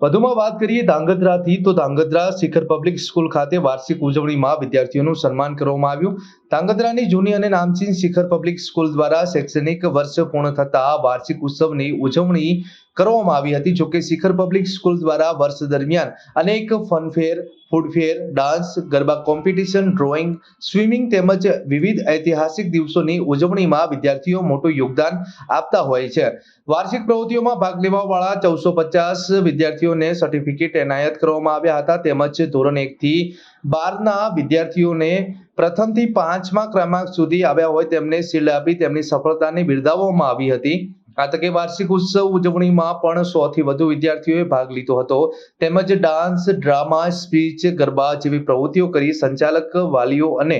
વધુમાં વાત કરીએ ધાંગધ્રાથી, તો ધાંગધ્રા શિખર પબ્લિક સ્કૂલ ખાતે વાર્ષિક ઉજવણીમાં વિદ્યાર્થીઓનું સન્માન કરવામાં આવ્યું. ધાંગધ્રાની જૂની અને નામચીન શિખર પબ્લિક સ્કૂલ દ્વારા શૈક્ષણિક વર્ષ પૂર્ણ થતા વાર્ષિક ઉત્સવની ઉજવણી કરવામાં આવી હતી, જોકે શિખર પબ્લિક સ્કૂલ દ્વારા વર્ષ દરમિયાન અનેક funfair, food fair, dance, garba competition, drawing, swimming તેમજ વિવિધ ઐતિહાસિક દિવસોની ઉજવણીમાં વિદ્યાર્થીઓ મોટું યોગદાન આપતા હોય છે. વાર્ષિક પ્રવૃત્તિઓમાં ભાગ લેવાવાળા ચૌદસો પચાસ વિદ્યાર્થીઓને સર્ટિફિકેટ એનાયત કરવામાં આવ્યા હતા, તેમજ ધોરણ એકથી બારના વિદ્યાર્થીઓને પ્રથમથી પાંચમા ક્રમાંક સુધી આવ્યા હોય તેમને શિલ્ડ આપી તેમની સફળતાને બિરદાવવામાં આવી હતી. આ વાર્ષિક ઉત્સવ ઉજવણીમાં પણ સો થી વધુ વિદ્યાર્થીઓએ ભાગ લીધો હતો. તેમજ ડાન્સ, ડ્રામા, સ્પીચ, ગરબા જેવી પ્રવૃત્તિઓ કરી સંચાલક, વાલીઓ અને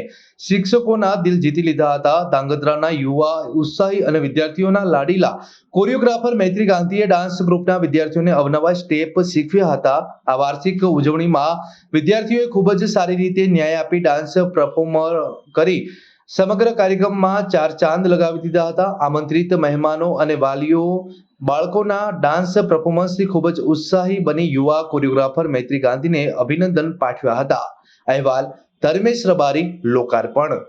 શિક્ષકોના દિલ જીતી લીધા હતા. ધાંગધ્રાના યુવા, ઉત્સાહી અને વિદ્યાર્થીઓના લાડીલા કોરિયોગ્રાફર મૈત્રી ગાંધીએ ડાન્સ ગ્રુપના વિદ્યાર્થીઓને અવનવા સ્ટેપ શીખવ્યા હતા. આ વાર્ષિક ઉજવણીમાં વિદ્યાર્થીઓએ ખૂબ જ સારી રીતે ન્યાય આપી ડાન્સ પરફોર્મર કરી સમગ્ર કાર્યક્રમમાં ચાર ચાંદ લગાવી દીધા હતા. આમંત્રિત મહેમાનો અને વાલીઓ, બાળકોના ડાન્સ પરફોર્મન્સથી ખૂબ જ ઉત્સાહી બની યુવા કોરિયોગ્રાફર મૈત્રી ગાંધીને અભિનંદન પાઠવ્યા હતા. અહેવાલ ધર્મેશ રબારી, લોકાર્પણ.